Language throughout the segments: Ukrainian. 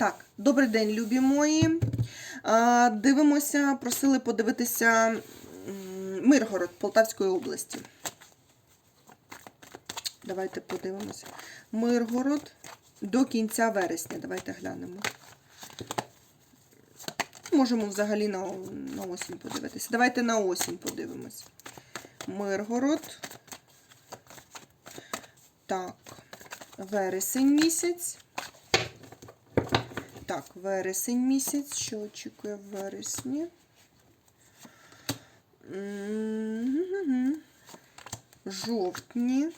Так, добрий день, любі мої. Дивимося, просили подивитися Миргород Полтавської області. Давайте подивимося. Миргород до кінця вересня. Давайте глянемо. Можемо взагалі на, на осінь подивитися. Давайте на осінь подивимось. Миргород. Так, вересень місяць. Так, вересень місяць. Що очікує в вересні? Жовтні.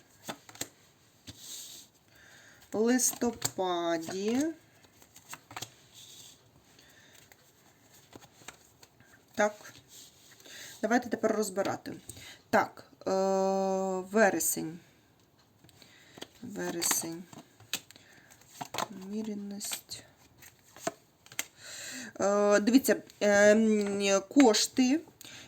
Листопаді. Так. Давайте тепер розбирати. Так, е, вересень. Вересень. Міряність. Е, Дивіться, е, кошти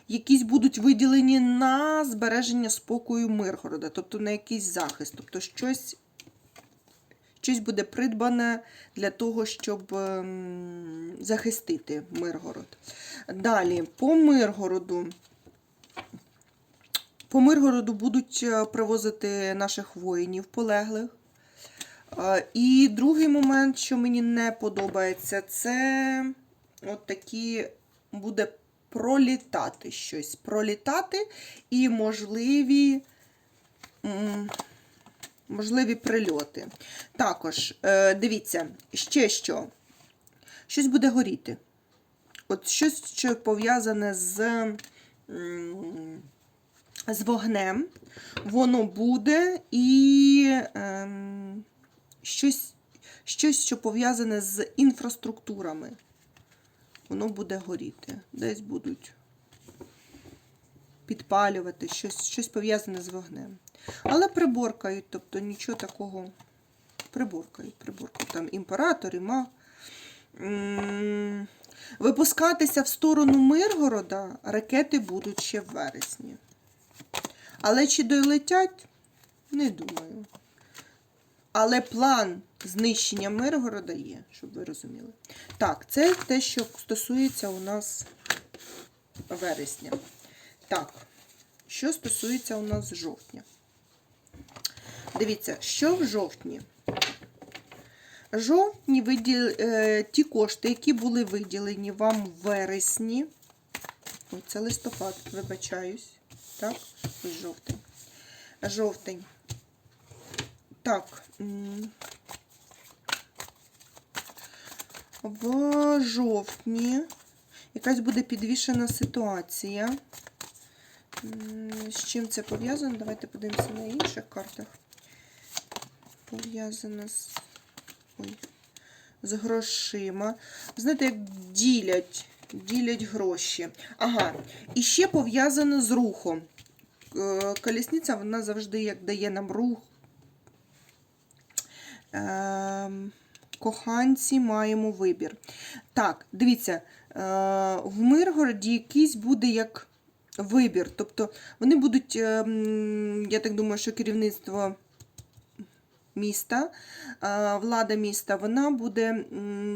якісь будуть виділені на збереження спокою Миргорода, тобто на якийсь захист, тобто щось, щось буде придбане для того, щоб ем, захистити Миргород. Далі, по Миргороду. По Миргороду будуть е, привозити наших воїнів полеглих. Е, І другий момент, що мені не подобається, це от такі буде пролітати щось. Пролітати і можливі, можливі прильоти. Також, е, дивіться, ще що. Щось буде горіти. От щось, що пов'язане з. з вогнем, воно буде і ем, щось, щось, що пов'язане з інфраструктурами. Воно буде горіти. Десь будуть підпалювати, щось, щось пов'язане з вогнем. Але приборкають, тобто нічого такого приборкають, приборкають. Там імператор, і маг. М, Випускатися в сторону Миргорода ракети будуть ще в вересні. Але чи долетять? Не думаю. Але план знищення Миргорода є, щоб ви розуміли. Так, це те, що стосується у нас вересня. Так, що стосується у нас жовтня. Дивіться, що в жовтні? Жовтні виділ... е, ті кошти, які були виділені вам в вересні. Ой, це листопад, вибачаюсь. Так, ось жовтень. Жовтень. Так. В жовтні якась буде підвішена ситуація. З чим це пов'язано? Давайте подивимося на інших картах. Пов'язано з. Ой. З грошима. Знаєте, як ділять, ділять гроші. Ага. І ще пов'язано з рухом. Е, Колісниця, вона завжди як дає нам рух. Ем, Коханці маємо вибір. Так, дивіться, е, в Миргороді якийсь буде як вибір. Тобто вони будуть, ем, я так думаю, що керівництво міста, е, влада міста, вона буде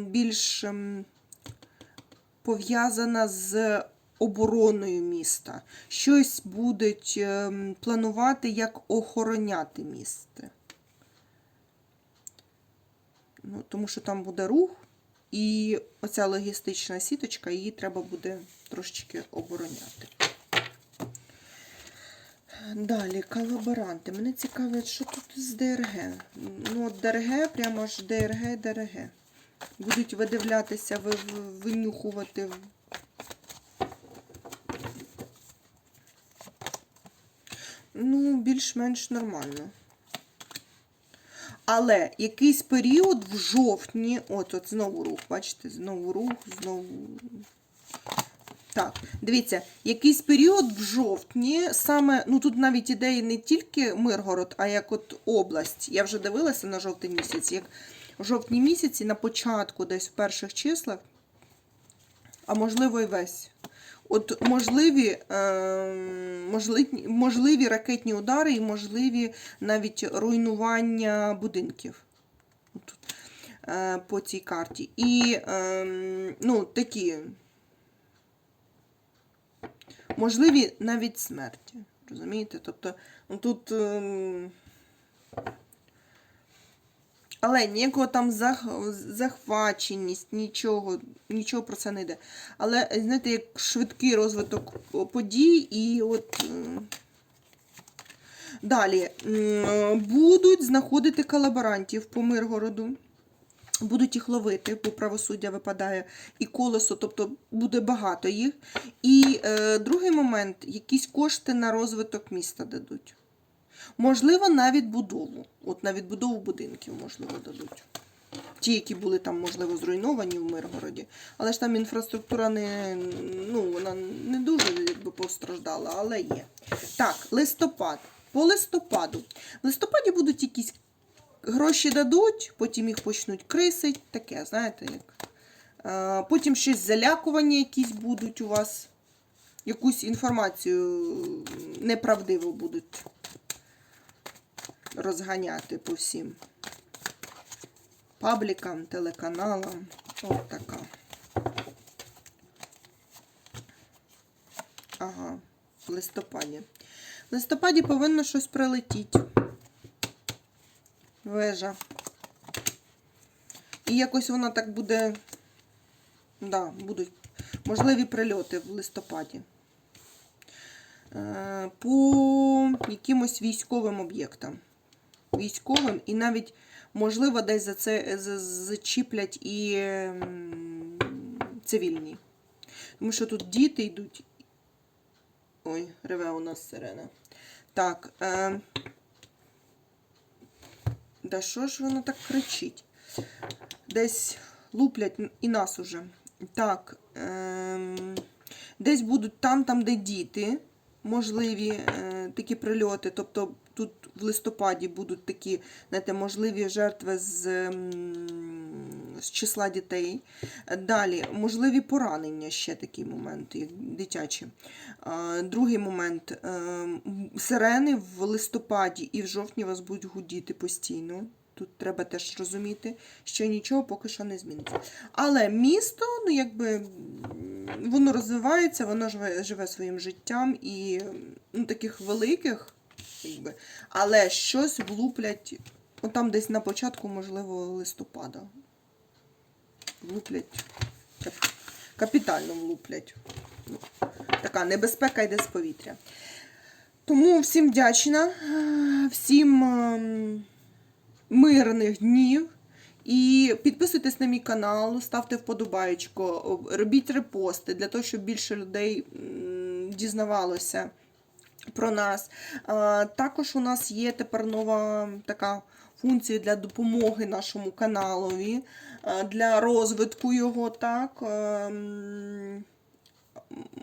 більш ем, пов'язана з обороною міста. Щось будуть планувати, як охороняти місто. Ну, тому що там буде рух, і оця логістична сіточка, її треба буде трошечки обороняти. Далі, колаборанти. Мене цікавить, що тут з ДРГ. Ну, от ДРГ, прямо ж ДРГ, ДРГ. Будуть видивлятися, ви- ви- винюхувати. Ну, більш-менш нормально. Але якийсь період в жовтні, от, от знову рух, бачите, знову рух, знову. Так, дивіться, якийсь період в жовтні, саме, ну тут навіть ідеї не тільки Миргород, а як от область. Я вже дивилася на жовтий місяць, як в жовтні місяці на початку, десь в перших числах, а можливо і весь. От можливі, е, можливі, можливі ракетні удари і можливі навіть руйнування будинків. Е, по цій карті. І ем, ну, такі можливі навіть смерті. Розумієте? Тобто, ну, тут. Але ніякого там зах... захваченість, нічого, нічого про це не йде. Але, знаєте, як швидкий розвиток подій, і от. Далі будуть знаходити колаборантів по Миргороду. Будуть їх ловити, бо правосуддя випадає і колесо, тобто буде багато їх. І е, другий момент, якісь кошти на розвиток міста дадуть. Можливо, на відбудову. От на відбудову будинків, можливо, дадуть. Ті, які були там, можливо, зруйновані в Миргороді. Але ж там інфраструктура не, ну, вона не дуже якби, постраждала, але є. Так, листопад. По листопаду. В листопаді будуть якісь гроші дадуть, потім їх почнуть крисить. Таке, знаєте, як. Е, Потім щось залякування якісь будуть у вас. Якусь інформацію неправдиву будуть розганяти по всім паблікам, телеканалам. От така. Ага, в листопаді. В листопаді повинно щось прилетіти. Вежа. І якось вона так буде. Да, будуть можливі прильоти в листопаді. Е, По якимось військовим об'єктам. Військовим і навіть, можливо, десь за це зачіплять і цивільні. Тому що тут діти йдуть. Ой, реве у нас сирена. Так. Е... Да що ж воно так кричить? Десь луплять і нас уже. Так. Ем... Десь будуть там, там, де діти. Можливі е, такі прильоти. Тобто тут в листопаді будуть такі, знаєте, можливі жертви з, ем, з числа дітей. Далі, можливі поранення, ще такий момент, як дитячі. Другий момент. ем, Сирени в листопаді і в жовтні вас будуть гудіти постійно. Тут треба теж розуміти, що нічого поки що не зміниться. Але місто, ну якби воно розвивається, воно живе, живе своїм життям і ну, таких великих, якби, але щось влуплять, от там десь на початку, можливо, листопада. Влуплять. Капітально влуплять. Ну, Така небезпека йде з повітря. Тому всім вдячна, всім ем, мирних днів. І підписуйтесь на мій канал, ставте вподобаєчко, робіть репости для того, щоб більше людей дізнавалося про нас. Також у нас є тепер нова така функція для допомоги нашому каналові, для розвитку його. так. Ем,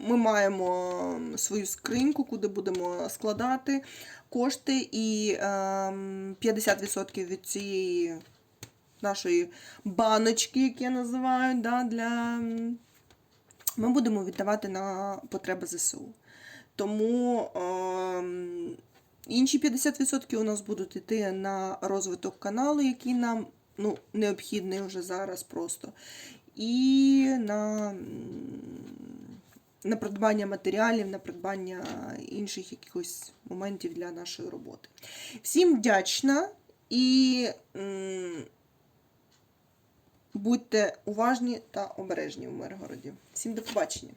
Ми маємо свою скриньку, куди будемо складати кошти, і ем, 50% від цієї нашої баночки, як я називаю, да, для... ми будемо віддавати на потреби ЗСУ. Тому ем, інші 50% у нас будуть йти на розвиток каналу, який нам ну, необхідний вже зараз просто. І на, на придбання матеріалів, на придбання інших якихось моментів для нашої роботи. Всім вдячна і будьте уважні та обережні в Миргороді. Всім до побачення!